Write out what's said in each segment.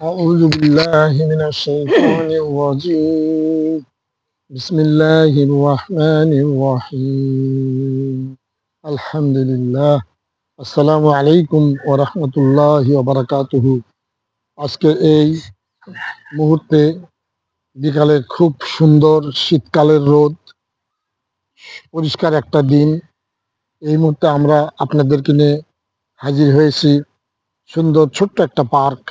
أعوذ بالله من الشيطان الرجيم بسم الله الرحمن الرحيم الحمد لله আসসালামু আলাইকুম ওয়া রাহমাতুল্লাহি ওয়া বারাকাতুহু আজকে এই মুহূর্তে বিকালে খুব সুন্দর শীতকালের রোদ পরিষ্কার একটা দিন। এই মুহূর্তে আমরা আপনাদেরকে নিয়ে হাজির হয়েছি সুন্দর ছোট্ট একটা পার্ক।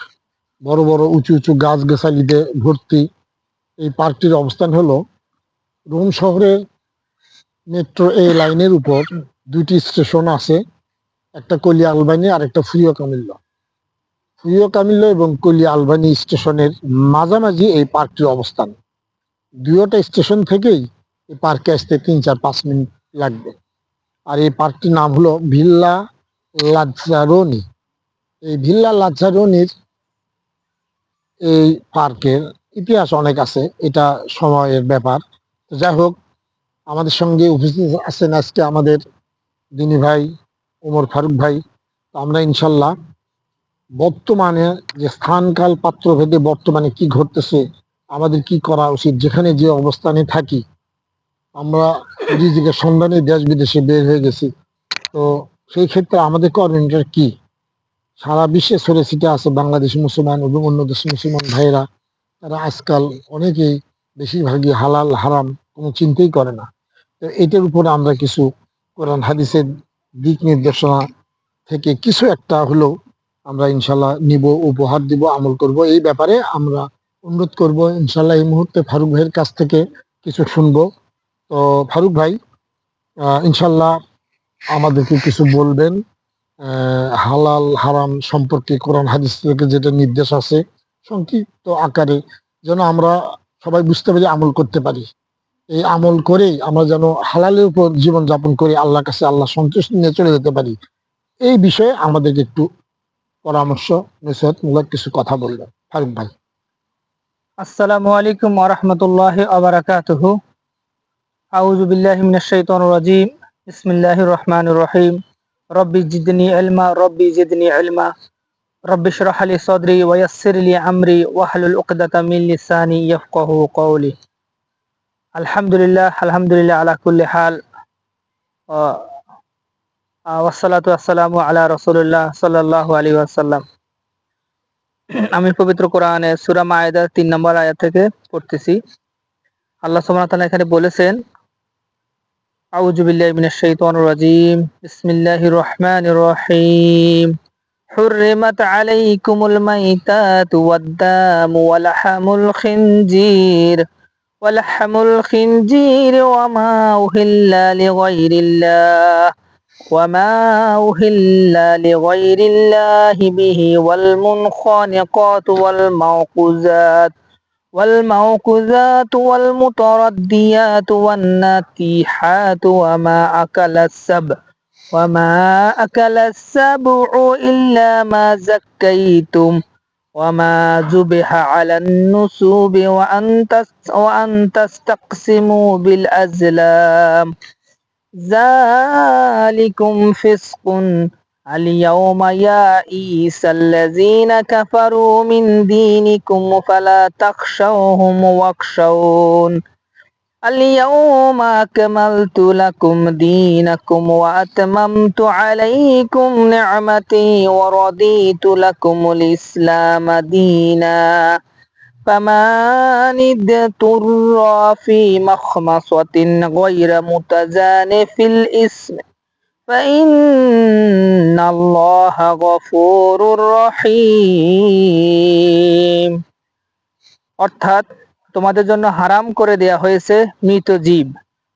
বড় বড় উঁচু উঁচু গাছ গাছালিতে ভর্তি। এই পার্কটির অবস্থান হলো রোম শহরের মেট্রো এ লাইনের উপর দুইটি স্টেশন আছে। একটা কলি আলবানি আর একটা ফুরিও কামিল্য ফুরিও কামিল্য এবং কলি আলবানি স্টেশনের মাঝামাঝি এই পার্কটির অবস্থান। দুইটা স্টেশন থেকেই এই পার্কে আসতে তিন চার পাঁচ মিনিট লাগবে। আর এই পার্কটির নাম হলো ভিল্লা লাজ্জারোনি। এই ভিল্লা লাজ্জারোনির এই পার্কের ইতিহাস অনেক আছে, এটা সময়ের ব্যাপার। যাই হোক, আমাদের সঙ্গে উপস্থিত আছেন আজকে আমাদের দিনী ভাই, ওমর ফারুক ভাই। আমরা ইনশাল্লাহ বর্তমানে যে স্থানকাল পাত্র ভেদে বর্তমানে কি ঘটতেছে, আমাদের কি করা উচিত, যেখানে যে অবস্থানে থাকি আমরা নিজেকে সন্ধানে দেশ বিদেশে বের হয়ে গেছি। তো সেই ক্ষেত্রে আমাদের করণীয়টা কি? সারা বিশ্বে ছড়ে ছিটে আছে বাংলাদেশি মুসলমান এবং অন্য দেশের মুসলমান ভাইয়েরা। তারা আজকাল অনেকেই বেশিরভাগই হালাল, হারাম কোনো চিন্তাই করে না। তো এটার উপরে আমরা কিছু কোরআন, হাদিসের দিক নির্দেশনা থেকে কিছু একটা হলেও আমরা ইনশাল্লাহ নিব, উপহার দিব, আমল করব। এই ব্যাপারে আমরা অনুরোধ করব ইনশাল্লাহ এই মুহূর্তে ফারুক ভাইয়ের কাছ থেকে কিছু শুনব। তো ফারুক ভাই ইনশাল্লাহ আমাদেরকে কিছু বলবেন হালাল হারাম সম্পর্কে কোরআন হাদিস থেকে যেটা নির্দেশ আছে, সংক্ষিপ্ত আকারে যেন আমরা সবাই বুঝতে পারি, আমল করতে পারি। এই আমল করেই আমরা যেন হালালের উপর জীবন যাপন করে আল্লাহর কাছে আল্লাহ সন্তুষ্টি নিয়ে চলে যেতে পারি। এই বিষয়ে আমাদেরকে একটু পরামর্শ, নসিহতমূলক কিছু কথা বলবেন। ফারুক ভাই। আসসালামু আলাইকুম ওয়া রাহমাতুল্লাহি আউযু বিল্লাহি মিনাশ শাইতানির রাজীম। বিসমিল্লাহির রহমানির রহিম। রব্বি জিদনি ইলমা, রব্বি জিদনি ইলমা। রব্বি ইশরাহ লি সাদরি ওয়া ইয়াসসির লি আমরি ওয়াহলুল উকদাতাম মিন লিসানি ইয়াফকাহু কওলি। আলহামদুলিল্লাহ আলহামদুলিল্লাহ আলা কুল্লি হাল। ওয়াসসালাতু ওয়াসসালামু আলা রাসূলিল্লাহ সাল্লাল্লাহু আলাইহি ওয়াসাল্লাম। আমি পবিত্র কোরআনে সূরা মায়েদার তিন নম্বর আয়াত থেকে পড়তেছি। আল্লাহ সুবহানাহু ওয়া তাআলা এখানে বলেছেন أعوذ بالله من الشيطان الرجيم. بسم الله الرحمن الرحيم. حرمت عليكم الميتات والدام ولحم الخنزير. ولحم الخنزير وما أهل لغير الله. وما أهل لغير الله به والمنخنقات والموقوذات والموقوذات والمترديات والنتيحات وما أكل السبع وما أكل السبع إلا ما زكيتم وما ذبح على النسوب وأن وأن تستقسموا بالأزلام. ذلكم فسق اليوم يئس الذين كفروا من دينكم فلا تخشوهم واخشون. اليوم أكملت لكم دينكم وأتممت عليكم نعمتي ورضيت لكم الإسلام دينا. فمن اضطر في مخمصة غير متزانف الإثم فإن الله غفور رحيم অর্থাৎ তোমাদের জন্য হারাম করে দেয়া হয়েছে মৃত জীব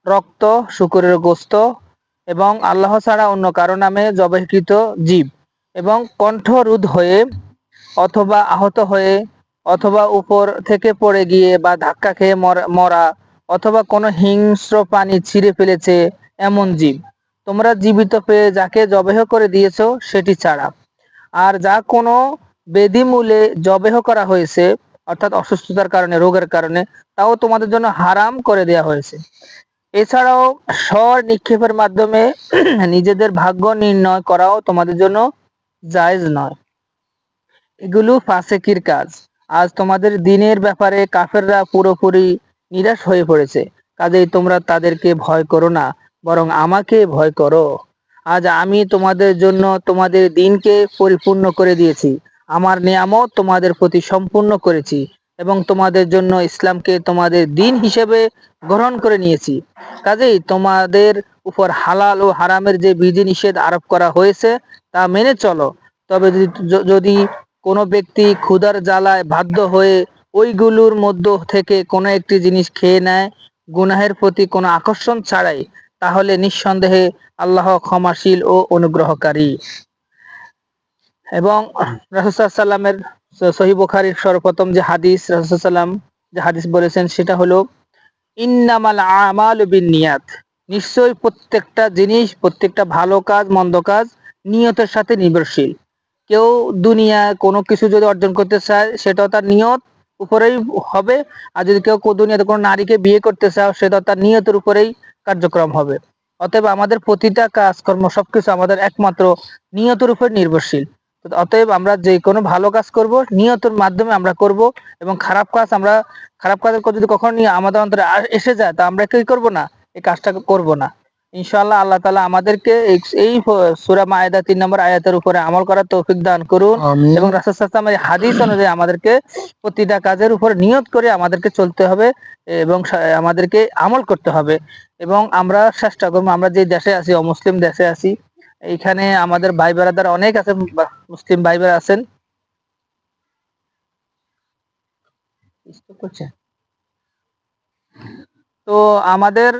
রক্ত শুকুরের গোস্ত এবং আল্লাহ ছাড়া অন্য কারো নামে জবাইকৃত জীব এবং কণ্ঠরোধ হয়ে অথবা আহত হয়ে অথবা উপর থেকে পড়ে গিয়ে বা ধাক্কা খেয়ে মর- মরা অথবা কোনো হিংস্র প্রাণী ছিঁড়ে ফেলেছে এমন জীব তোমরা জীবিত পেয়ে যাকে জবেহ করে দিয়েছ, সেটি ছাড়া। আর যা কোনো বেদিমূলে জবেহ করা হয়েছে, অর্থাৎ অসুস্থতার কারণে, রোগের কারণে, তাও তোমাদের জন্য হারাম করে দেয়া হয়েছে। এছাড়াও স্বর নিক্ষেপের মাধ্যমে নিজেদের ভাগ্য নির্ণয় করাও তোমাদের জন্য জায়েজ নয়। এগুলো ফাসেকির কাজ। আজ তোমাদের দিনের ব্যাপারে কাফেররা পুরোপুরি নিরাশ হয়ে পড়েছে। কাজেই তোমরা তাদেরকে ভয় করো না। বরং আমাকে ভয় করো। আজ আমি তোমাদের জন্য তোমাদের দিনকে পরিপূর্ণ করে দিয়েছি। আমার নিয়ামত তোমাদের প্রতি সম্পূর্ণ করেছি এবং তোমাদের জন্য ইসলামকে তোমাদের দিন হিসেবে গ্রহণ করে নিয়েছি। কাজেই তোমাদের উপর হালাল ও হারামের যে বিধিনিষেধ আরোপ করা হয়েছে তা মেনে চলো। তবে যদি যদি কোনো ব্যক্তি ক্ষুধার জ্বালায় বাধ্য হয়ে ওইগুলোর মধ্য থেকে কোনো একটি জিনিস খেয়ে নেয়, গুনাহের প্রতি কোনো আকর্ষণ ছাড়াই তাহলে নিঃসন্দেহে আল্লাহ ক্ষমাশীল ও অনুগ্রহকারী। এবং রাসুসাল্লামের সহি বুখারীর সর্বপ্রথম যে হাদিস রাসুসাল্লাম যে হাদিস বলেছেন, সেটা হলো, ইন্নামাল আমাল বিনিয়াত নিশ্চয়ই প্রত্যেকটা জিনিস, প্রত্যেকটা ভালো কাজ, মন্দ কাজ নিয়তের সাথে নির্ভরশীল। কেউ দুনিয়ায় কোনো কিছু যদি অর্জন করতে চায়, সেটাও তার নিয়ত উপরেই হবে। আর যদি কেউ দুনিয়াতে কোনো নারীকে বিয়ে করতে চায় সেটাও তার নিয়তের উপরেই কার্যক্রম হবে। অতএব আমাদের প্রতিটা কাজকর্ম সবকিছু আমাদের একমাত্র নিয়তের উপর নির্ভরশীল। অতএব আমরা যে কোনো ভালো কাজ করব, নিয়তের মাধ্যমে আমরা করব এবং খারাপ কাজ আমরা, খারাপ কাজ যদি কখনো আমাদের অন্তরে এসে যায়, তা আমরা কি করব না? এই কাজটা করব না। ইনশাআল্লাহ আল্লাহ তাআলা আমাদেরকে এই- সূরা মায়েদা তিন নম্বর আয়াতের উপরে আমল করার তৌফিক দান করুন এবং রাসূল সাল্লাল্লাহু আলাইহি হাদিস অনুযায়ী আমাদেরকে প্রতিটা কাজের উপর নিয়ত করে আমাদেরকে চলতে হবে এবং আমাদেরকে আমল করতে হবে এবং আমরা চেষ্টা করব আমরা যে দেশে আছি অমুসলিম দেশে আছি এইখানে আমাদের ভাই বেড়াদার অনেক আছে মুসলিম ভাই বেড়া আছেন করছে? তো আমাদের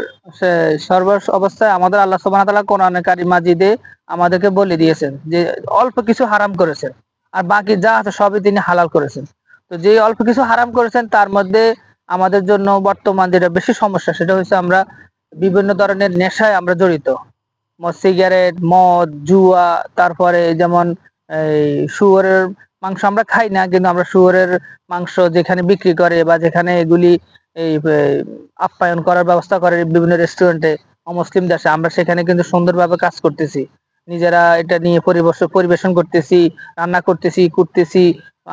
সর্ব অবস্থায় আমাদের আল্লাহ তাআলা কোরআনে কারিম মাজিদে আমাদেরকে বলে দিয়েছেন যে, অল্প কিছু হারাম করেছেন আর বাকি যা আছে সবই তিনি হালাল করেছেন। তো যে অল্প কিছু হারাম করেছেন, তার মধ্যে আমাদের জন্য বর্তমান যেটা বেশি সমস্যা, সেটা হচ্ছে আমরা বিভিন্ন ধরনের নেশায় আমরা জড়িত। সিগারেট, মদ, জুয়া, তারপরে যেমন, এই শুয়োরের মাংস আমরা খাই না, কিন্তু আমরা শুয়োরের মাংস যেখানে বিক্রি করে বা যেখানে এগুলি এই আপ্যায়ন করার ব্যবস্থা করে বিভিন্ন রেস্টুরেন্টে অমুসলিম দেশে। আমরা সেখানে কিন্তু সুন্দরভাবে কাজ করতেছি। নিজেরা এটা নিয়ে পরিবেশন পরিবেশন করতেছি, রান্না করতেছি করতেছি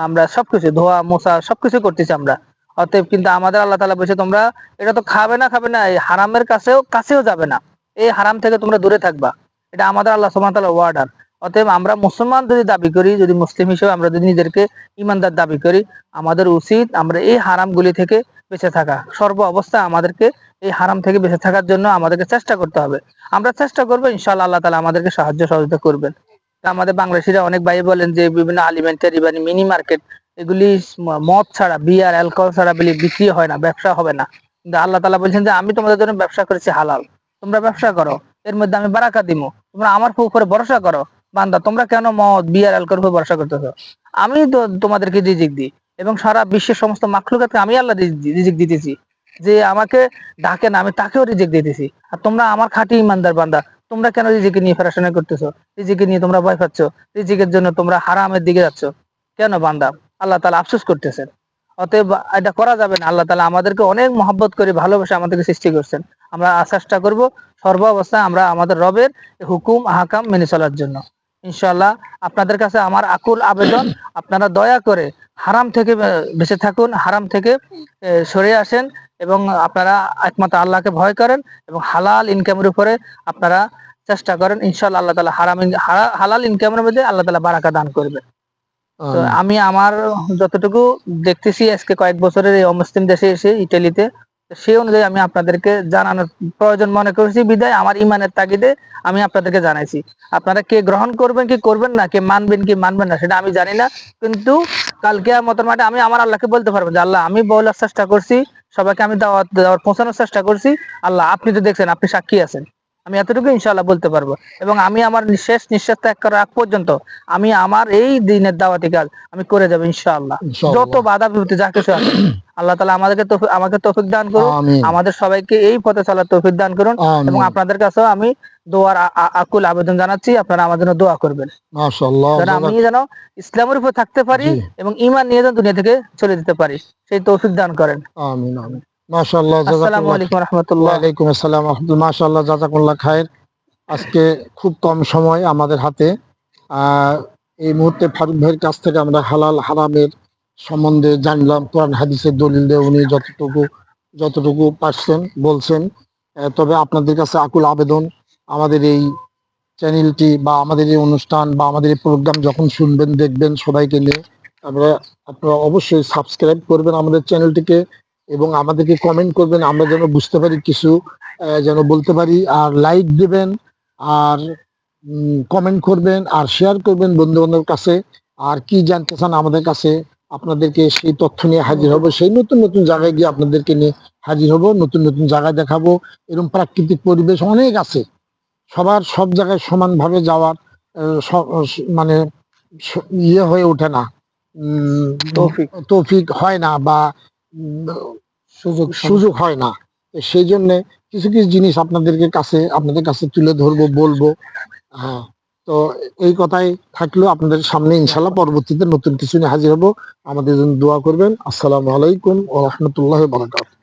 আমরা সবকিছু, ধোয়া, মোছা, সবকিছু করতেছি আমরা। অতএব কিন্তু আমাদের আল্লাহ তাআলা বলছে, তোমরা এটা তো খাবে না খাবে না, এই হারামের কাছেও কাছেও যাবে না। এই হারাম থেকে তোমরা দূরে থাকবা। এটা আমাদের আল্লাহ ওয়া তাআলার ওয়ার্ডার অতএব আমরা মুসলমান যদি দাবি করি, যদি মুসলিম হিসেবে আমরা যদি নিজেদেরকে ইমানদার দাবি করি, আমাদের উচিত আমরা এই হারামগুলি থেকে বেঁচে থাকা। সর্ব অবস্থায় আমাদেরকে এই হারাম থেকে বেঁচে থাকার জন্য আমাদেরকে চেষ্টা করতে হবে। আমরা চেষ্টা করব ইনশাআল্লাহ আল্লাহ তালা আমাদেরকে সাহায্য সহযোগিতা করবেন। আমাদের বাংলাদেশিরা অনেক ভাই বলেন যে, বিভিন্ন আলিমেন্টারি বা মিনি মার্কেট, এগুলি মদ ছাড়া, বিয়ার, অ্যালকোহল ছাড়া বিক্রি হয় না, ব্যবসা হবে না। কিন্তু আল্লাহ তালা বলছেন যে, আমি তোমাদের জন্য ব্যবসা করেছি হালাল। তোমরা ব্যবসা করো। এর মধ্যে আমি বারাকা দিব তোমরা আমার উপরে ভরসা করো। বান্দা, তোমরা কেন মদ, বিয়ার অ্যালকোহল ভরসা করতেছো? আমি তো তোমাদেরকে রিজিক দিই। এবং সারা বিশ্বের সমস্ত মাখলুকাতকে আমি আল্লাহ রিজিক দিতেছি। যে আমাকে ডাকে না, আমি তাকেও রিজিক দিতেছি। আর তোমরা আমার খাঁটি ইমানদার বান্দা, তোমরা কেন রিজিকে নিয়ে ফেরাশোনা করতেছো? রিজিকে নিয়ে তোমরা ভয় পাচ্ছ? রিজিকের জন্য তোমরা হারামের দিকে যাচ্ছ। কেন বান্দা? আল্লাহ তালা আফসোস করতেছেন। অতএব এটা করা যাবে না। আল্লাহ তালা আমাদেরকে অনেক মহব্বত করে ভালোবাসে আমাদেরকে সৃষ্টি করছেন। আমরা চেষ্টা করব সর্ব অবস্থায় আমরা আমাদের রবের হুকুম, আহকাম মেনে চলার জন্য। ইনশাআল্লাহ আপনাদের কাছে আমার আকুল আবেদন। আপনারা দয়া করে হারাম থেকে বেঁচে থাকুন হারাম থেকে সরে আসেন এবং আপনারা একমাত্র আল্লাহকে ভয় করেন এবং হালাল ইনকামের উপরে আপনারা চেষ্টা করেন। ইনশাআল্লাহ আল্লাহ তালা হারাম হালাল ইনকামের মধ্যে আল্লাহ তালা বারাকা দান করবে। তো আমি আমার যতটুকু দেখতেছি আজকে কয়েক বছরের এই অমুসলিম দেশে এসে ইটালিতে সেই অনুযায়ী আমি আপনাদেরকে জানানোর প্রয়োজন মনে করেছি। বিদায়, আমার ইমানের তাগিদে আমি আপনাদেরকে জানাইছি। আপনারা কে গ্রহণ করবেন, কি করবেন না, কে মানবেন, কি মানবেন না, সেটা আমি জানি না। কিন্তু কালকে মতন মাঠে আমি আমার আল্লাহকে বলতে পারব যে, আল্লাহ, আমি বলার চেষ্টা করছি, সবাইকে আমি দাওয়াত দেওয়ার পৌঁছানোর চেষ্টা করছি। আল্লাহ, আপনি তো দেখছেন, আপনি সাক্ষী আছেন। আমি এতটুকু ইনশাল্লাহ বলতে পারব। এবং আমি আমার শেষ নিঃশ্বাস ত্যাগ করার আগ পর্যন্ত আমি আমার এই দিনের দাওয়াতি কাজ আমি করে যাব ইনশাআল্লাহ। যত বাধা বিপত্তি যা কিছু আছে আল্লাহ তালা আমাদেরকে আমাকে তৌফিক দান করুন আমাদের সবাইকে এই পথে চলার তৌফিক দান করুন। এবং আপনাদের কাছেও আমি দোয়ার আকুল আবেদন জানাচ্ছি। আপনারা আমার জন্য দোয়া করবেন। আমি যেন ইসলামের উপর থাকতে পারি এবং ইমান নিয়ে যেন দুনিয়া থেকে চলে যেতে পারি। সেই তৌফিক দান করেন। আমিন আমিন। মাশাআল্লাহ আসসালামু জাযাকাল্লাহ আলাইকুম রহমতুল্লাহ। ওয়ালাইকুম আসসালাম মাশাআল্লাহ জাযাকাল্লাহ খায়ের আজকে খুব কম সময় আমাদের হাতে। এই মুহূর্তে ফারুক ভাইয়ের কাছ থেকে আমরা হালাল হারামের সম্বন্ধে জানলাম কোরআন হাদিসের দলিল দিয়ে উনি যতটুকু যতটুকু পারছেন বলছেন। তবে আপনাদের কাছে আকুল আবেদন আমাদের এই চ্যানেলটি বা আমাদের এই অনুষ্ঠান বা আমাদের এই প্রোগ্রাম যখন শুনবেন দেখবেন সবাইকে নিয়ে আমরা আপনারা অবশ্যই সাবস্ক্রাইব করবেন আমাদের চ্যানেলটিকে। এবং আমাদেরকে কমেন্ট করবেন আমরা যেন বুঝতে পারি কিছু যেন বলতে পারি আর লাইক দিবেন আর কমেন্ট করবেন আর শেয়ার করবেন বন্ধু বান্ধবের কাছে আর কি জানতে চান আমাদের কাছে আপনাদেরকে সেই তথ্য নিয়ে হাজির হব সেই নতুন নতুন জায়গায় গিয়ে আপনাদেরকে নিয়ে হাজির হব নতুন নতুন জায়গায় দেখাবো এরকম প্রাকৃতিক পরিবেশ অনেক আছে সবার সব জায়গায় সমানভাবে যাওয়ার মানে ইয়ে হয়ে ওঠে না তৌফিক। তৌফিক হয় না বা সুযোগ সুযোগ হয় না। সেই জন্য কিছু কিছু জিনিস আপনাদেরকে কাছে, আপনাদের কাছে তুলে ধরবো, বলব। হ্যাঁ তো এই কথাই থাকল আপনাদের সামনে ইনশাল্লাহ পরবর্তীতে নতুন কিছু নিয়ে হাজির হব। আমাদের জন্য দোয়া করবেন। আসসালামু আলাইকুম ও রহমতুল্লাহ বারাকাত